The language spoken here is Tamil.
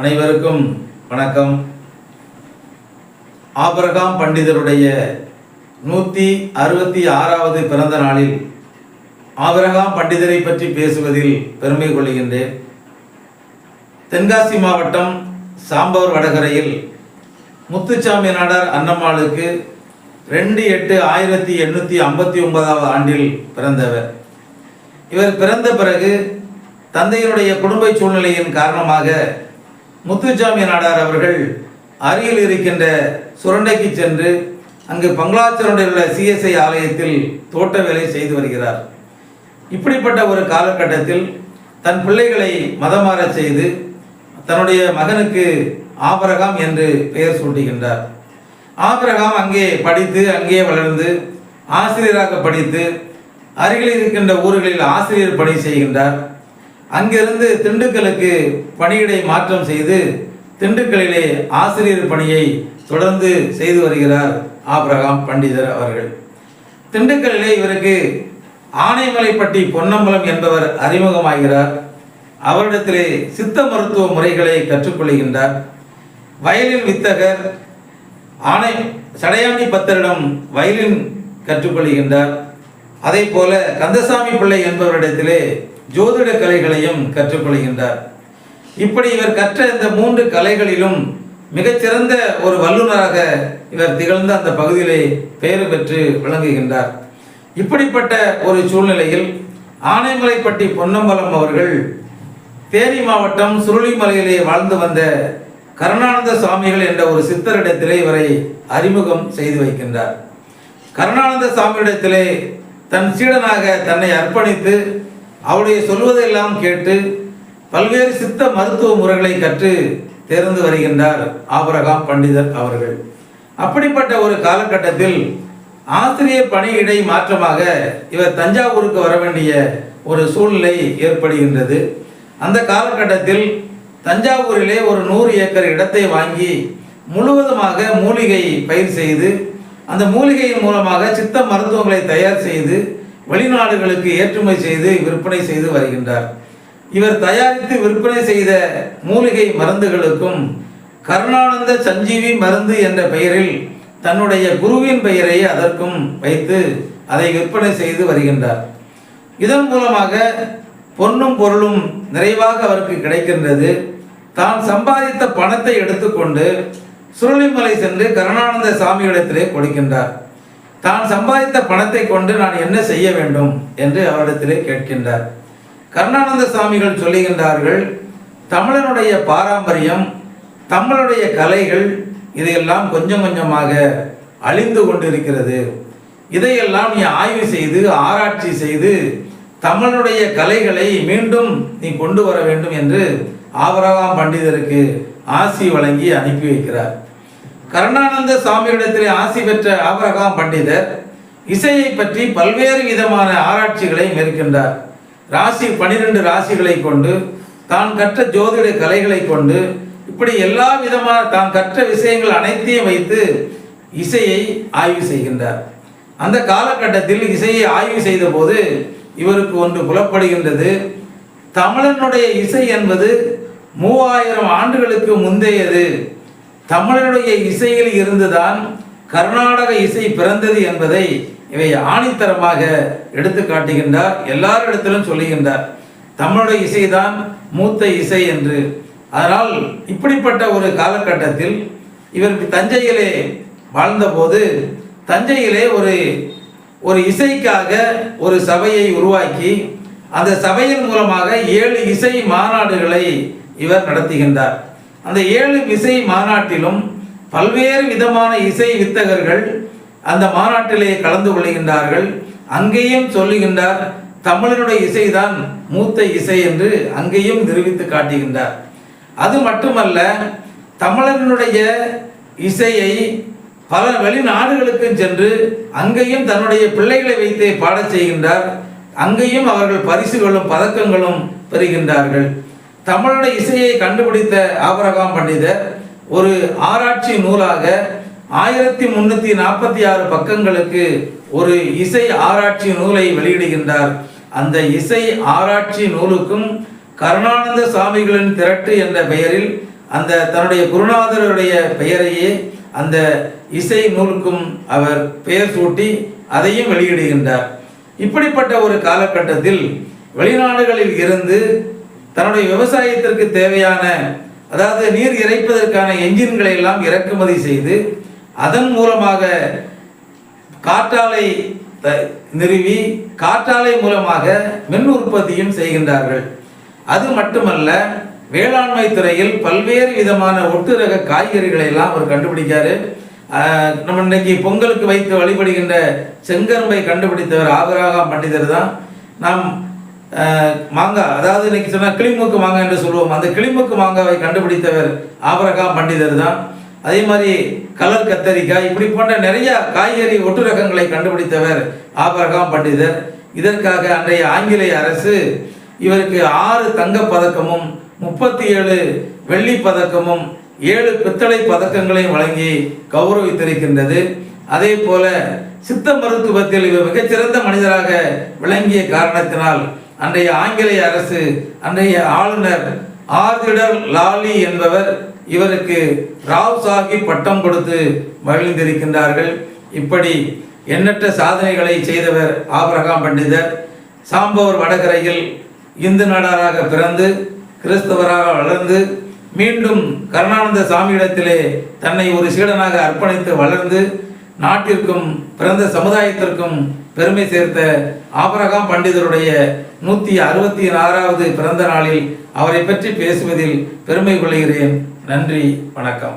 அனைவருக்கும் வணக்கம். ஆபரகாம் பண்டிதருடைய நூற்றி அறுபத்தி ஆறாவது பிறந்த நாளில் ஆபரகாம் பண்டிதரை பற்றி பேசுவதில் பெருமை கொள்கின்றேன். தென்காசி மாவட்டம் சாம்பவர் வடகரையில் முத்துச்சாமி நாடார் அன்னம்மாளுக்கு ரெண்டு எட்டு ஆயிரத்தி எண்ணூற்றி ஐம்பத்தி ஒன்பதாவது ஆண்டில் பிறந்தவர். இவர் பிறந்த பிறகு தந்தையினுடைய குடும்ப சூழ்நிலையின் காரணமாக முத்துச்சாமி நாடார் அவர்கள் அருகில் இருக்கின்ற சுரண்டைக்கு சென்று அங்கு பங்களாச்சரண்டில் உள்ள சிஎஸ்ஐ ஆலயத்தில் தோட்ட வேலை செய்து வருகிறார். இப்படிப்பட்ட ஒரு காலகட்டத்தில் தன் பிள்ளைகளை மதமாறச் செய்து தன்னுடைய மகனுக்கு ஆபரகாம் என்று பெயர் சூட்டுகின்றார். ஆபரகாம் அங்கே படித்து அங்கே வளர்ந்து ஆசிரியராக படித்து அருகில் இருக்கின்ற ஊர்களில் ஆசிரியர் பணி செய்கின்றார். அங்கிருந்து திண்டுக்கலுக்கு பணியிடை மாற்றம் செய்து திண்டுக்கலிலே ஆசிரியர் பணியை தொடர்ந்து செய்து வருகிறார் ஆபிரகாம் பண்டிதர் அவர்கள். திண்டுக்கல்லிலே இவருக்கு ஆனைமலைப்பட்டி பொன்னம்பலம் என்பவர் அறிமுகமாகிறார். அவரிடத்திலே சித்த மருத்துவ முறைகளை கற்றுக்கொள்கின்றார். வயலின் வித்தகர் ஆணை சடையாண்டி பத்தரிடம் வயலின் கற்றுக்கொள்கின்றார். அதே போல கந்தசாமி பிள்ளை என்பவரிடத்திலே ஜோதிட கலைகளையும் கற்றுக்கொள்கின்றார். இப்படி இவர் கற்ற இந்த மூன்று கலைகளிலும் மிகச்சிறந்த ஒரு வல்லுநராக இவர் திகழ்ந்த அந்த பகுதியிலே பெயர் பெற்று விளங்குகின்றார். இப்படிப்பட்ட ஒரு சூழ்நிலையில் ஆனைமலைப்பட்டி பொன்னம்பலம் அவர்கள் தேனி மாவட்டம் சுருளிமலையிலே வாழ்ந்து வந்த கருணானந்த சுவாமிகள் என்ற ஒரு சித்தரிடத்திலே இவரை அறிமுகம் செய்து வைக்கின்றார். கருணானந்த சுவாமியிடத்திலே தன் சீடனாக தன்னை அர்ப்பணித்து அவளுடைய சொல்வதையெல்லாம் கேட்டு பல்வேறு சித்த மருத்துவ முறைகளை கற்று தேர்ந்து வருகின்றார் ஆபரகாம் பண்டிதர் அவர்கள். அப்படிப்பட்ட ஒரு காலகட்டத்தில் ஆசிரியர் பணியிடை மாற்றமாக இவர் தஞ்சாவூருக்கு வர வேண்டிய ஒரு சூழ்நிலை ஏற்படுகின்றது. அந்த காலகட்டத்தில் தஞ்சாவூரிலே ஒரு நூறு ஏக்கர் இடத்தை வாங்கி முழுவதுமாக மூலிகை பயிர் செய்து அந்த மூலிகையின் மூலமாக சித்த மருத்துவங்களை தயார் செய்து வெளிநாடுகளுக்கு ஏற்றுமதி செய்து விற்பனை செய்து வருகின்றார். இவர் தயாரித்து விற்பனை செய்த மூலிகை மருந்துகளுக்கும் கருணானந்த சஞ்சீவி மருந்து என்ற பெயரில் தன்னுடைய குருவின் பெயரை அதற்கும் வைத்து அதை விற்பனை செய்து வருகின்றார். இதன் மூலமாக பொன்னும் பொருளும் நிறைவாக அவருக்கு கிடைக்கின்றது. தான் சம்பாதித்த பணத்தை எடுத்துக்கொண்டு சுருளிமலை சென்று கருணானந்த சாமியிடத்திலே கொடுக்கின்றார். தான் சம்பாதித்த பணத்தை கொண்டு நான் என்ன செய்ய வேண்டும் என்று அவரிடத்திலே கேட்கின்றார். கருணானந்த சாமிகள் சொல்லுகின்றார்கள் தமிழனுடைய பாரம்பரியம் தமிழுடைய கலைகள் இதையெல்லாம் கொஞ்சம் கொஞ்சமாக அழிந்து கொண்டிருக்கிறது. இதையெல்லாம் நீ ஆய்வு செய்து ஆராய்ச்சி செய்து தமிழனுடைய கலைகளை மீண்டும் நீ கொண்டு வர வேண்டும் என்று ஆபரகாம் பண்டிதருக்கு ஆசி வழங்கி அனுப்பி வைக்கிறார். கருணானந்த சாமியிடத்திலே ஆசி பெற்ற ஆபரகாம் பண்டிதர் இசையை பற்றி பல்வேறு விதமான ஆராய்ச்சிகளை மேற்கின்றார் ராசி பனிரெண்டு ராசிகளை கொண்டு தான் கற்ற ஜோதிட கலைகளை கொண்டு இப்படி எல்லா விதமான தான் கற்ற விஷயங்கள் அனைத்தையும் வைத்து இசையை ஆய்வு செய்கின்றார். அந்த காலகட்டத்தில் இசையை ஆய்வு செய்த போது இவருக்கு ஒன்று புலப்படுகின்றது. தமிழனுடைய இசை என்பது மூவாயிரம் ஆண்டுகளுக்கு முந்தையது. தமிழனுடைய இசையில் இருந்துதான் கர்நாடக இசை பிறந்தது என்பதை இவை ஆணித்தரமாக எடுத்து காட்டுகின்றார் எல்லாரிடத்திலும் சொல்லுகின்றார். தமிழுடைய இசைதான் மூத்த இசை என்று. அதனால் இப்படிப்பட்ட ஒரு காலகட்டத்தில் இவர் தஞ்சையிலே வாழ்ந்தபோது தஞ்சையிலே ஒரு ஒரு இசைக்காக ஒரு சபையை உருவாக்கி அந்த சபையின் மூலமாக ஏழு இசை மாநாடுகளை இவர் நடத்துகின்றார். அந்த ஏழு இசை மாநாட்டிலும் பல்வேறு விதமான இசை வித்தகர்கள் அந்த மாநாட்டிலே கலந்து கொள்கின்றார்கள். அங்கேயும் சொல்லுகின்றார் தமிழனுடைய இசைதான் மூத்த இசை என்று அங்கேயும் நிரூபித்து காட்டுகின்றார். அது மட்டுமல்ல தமிழனுடைய இசையை பல வெளிநாடுகளுக்கும் சென்று அங்கேயும் தன்னுடைய பிள்ளைகளை வைத்தே பாடச் செய்கின்றார். அங்கேயும் அவர்கள் பரிசுகளும் பதக்கங்களும் பெறுகின்றார்கள். தமிழோட இசையை கண்டுபிடித்த ஆபரகாம் பண்டிதர் ஒரு ஆராய்ச்சி நூலாக ஆயிரத்தி முன்னூற்றி நாற்பத்தி ஆறு பக்கங்களுக்கு ஒரு இசை ஆராய்ச்சி நூலை வெளியிடுகின்றார். அந்த இசை ஆராய்ச்சி நூலுக்கும் கருணானந்த சுவாமிகளின் திரட்டு என்ற பெயரில் அந்த தன்னுடைய குருநாதருடைய பெயரையே அந்த இசை நூலுக்கும் அவர் பெயர் சூட்டி அதையும் வெளியிடுகின்றார். இப்படிப்பட்ட ஒரு காலகட்டத்தில் வெளிநாடுகளில் இருந்து தன்னுடைய விவசாயத்திற்கு தேவையான அதாவது நீர் இறைப்பதற்கான என்ஜின்களை எல்லாம் இறக்குமதி செய்து அதன் மூலமாக காற்றாலை த- நிறுவி காற்றாலை மூலமாக மின் உற்பத்தியும் செய்கின்றார்கள். அது மட்டுமல்ல வேளாண்மை துறையில் பல்வேறு விதமான ஒட்டுரக காய்கறிகளை எல்லாம் அவர் கண்டுபிடிக்காரு. நம்ம இன்னைக்கு பொங்கலுக்கு வைத்து வழிபடுகின்ற செங்கரும்பை கண்டுபிடித்தவர் ஆபராகாம் பண்டிதர் தான். நாம் மாங்காய் அதாவது இன்னைக்கு சொன்னால் கிளிமூக்கு மாங்காய் என்று சொல்லுவோம் அந்த கிளிமூக்கு மாங்காவை கண்டுபிடித்தவர் ஆபரகாம் பண்டிதர் தான். அதே மாதிரி கலர் கத்தரிக்காய் இப்படி போன்ற நிறைய காய்கறி ஒட்டு ரகங்களை கண்டுபிடித்தவர் ஆபரகாம் பண்டிதர். இதற்காக அன்றைய ஆங்கிலேய அரசு இவருக்கு ஆறு தங்க பதக்கமும் முப்பத்தி ஏழு வெள்ளி பதக்கமும் ஏழு பித்தளை பதக்கங்களையும் வழங்கி கௌரவித்திருக்கின்றது. அதே போல சித்த மருத்துவத்தில் இவர் மிகச்சிறந்த மனிதராக விளங்கிய காரணத்தினால் அன்றைய ஆங்கிலேய அரசு அன்றைய ஆளுநர் ஆர்திடர் லாலி என்பவர் இவருக்கு ராவ் சாஹிப் பட்டம் கொடுத்து மகிழ்ந்திருக்கின்றார்கள். இப்படி எண்ணற்ற சாதனைகளை செய்தவர் ஆபிரகாம் பண்டிதர். சாம்பவர் வடகரையில் இந்து நாடாராக பிறந்து கிறிஸ்தவராக வளர்ந்து மீண்டும் கருணானந்த சாமியிடத்திலே தன்னை ஒரு சீடனாக அர்ப்பணித்து வளர்ந்து நாட்டிற்கும் பிறந்த சமுதாயத்திற்கும் பெருமை சேர்த்த ஆபரகாம் பண்டிதருடைய நூற்றி அறுபத்தி ஆறாவது பிறந்த நாளில் அவரை பற்றி பேசுவதில் பெருமை கொள்கிறேன். நன்றி வணக்கம்.